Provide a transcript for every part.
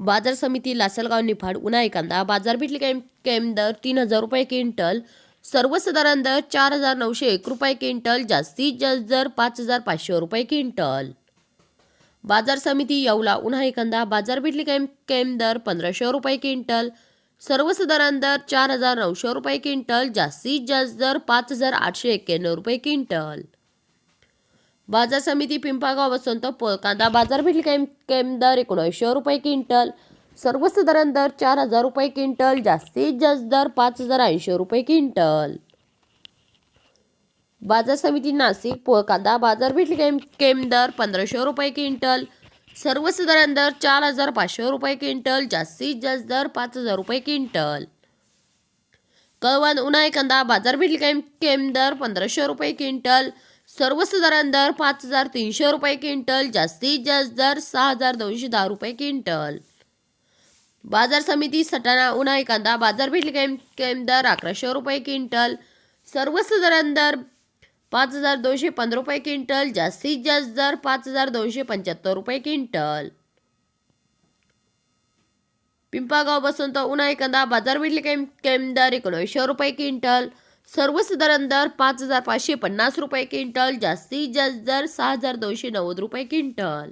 बाजार समिती लासलगाव निफाड उन्हाळी कांदा बाजारपेठली कैम कैम दर तीन हजार रुपये क्विंटल. सर्वसाधारण दर चार हजार नऊशे एक रुपये क्विंटल जास्तीत जास्त दर पाच हजार पाचशे रुपये क्विंटल. बाजार समिती येवला उन्हाळी कांदा बाजारपेठली कैम कैम दर पंधराशे रुपये क्विंटल. सर्वसाधारण दर चार हजार नऊशे रुपये क्विंटल जास्तीत जास्त दर पाच हजार आठशे एक्क्याण्णव रुपये क्विंटल. बाजार समिती पिंपळगाव वसंत पोल कांदा बाजारपेठ केम केम दर एकोणऐंशी रुपये क्विंटल. सर्वसाधारण दर चार हजार रुपये क्विंटल जास्तीत जास्त दर पाच हजार ऐंशी रुपये क्विंटल. बाजार समिती नाशिक पोळ कांदा बाजारपेठ केम केम दर पंधराशे रुपये क्विंटल. सर्वसाधारण दर चार हजार पाचशे रुपये क्विंटल जास्तीत जास्त दर पाच हजार रुपये क्विंटल. कळवण उन्हाळी कांदा बाजारपेठ केम केम दर पंधराशे रुपये क्विंटल. सर्वसाधारण दर पाच हजार तीनशे रुपये क्विंटल जास्तीत जास्त दर सहा हजार दोनशे दहा रुपये क्विंटल. बाजार समिती सटाणा उन्हाळी कांदा बाजारपेठ कैम कैम दर अकराशे रुपये क्विंटल. सर्वसाधारण दर पाच हजार दोनशे पंधरा रुपये क्विंटल जास्तीत जास्त दर पाच हजार दोनशे पंच्याहत्तर रुपये क्विंटल. पिंपागाव बसंत उन्हाळी कांदा बाजारपेठ कैम कैम दर एकोणीसशे रुपये क्विंटल. सर्वसाधारण दर पाच हजार पाचशे पन्नास रुपये क्विंटल जास्तीत जास्त दर सहा हजार दोनशे नव्वद रुपये क्विंटल.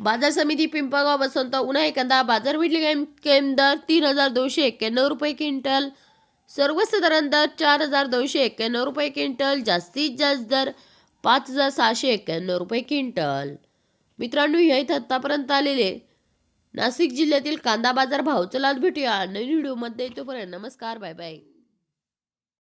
बाजार समिती पिंपळगाव बसवंत उन्हाळी कांदा बाजार कैम केम दर तीन हजार दोनशे एक्क्याण्णव रुपये क्विंटल. सर्वसाधारण दर चार हजार दोनशे एक्क्याण्णव रुपये क्विंटल जास्तीत जास्त दर पाच हजार सहाशे एक्क्याण्णव रुपये क्विंटल. मित्रांनो हे आत्तापर्यंत आलेले नाशिक जिल्ह्यातील कांदा बाजार भाव चला भेटूया. नवीन व्हिडिओमध्ये तोपर्यंत नमस्कार बाय बाय.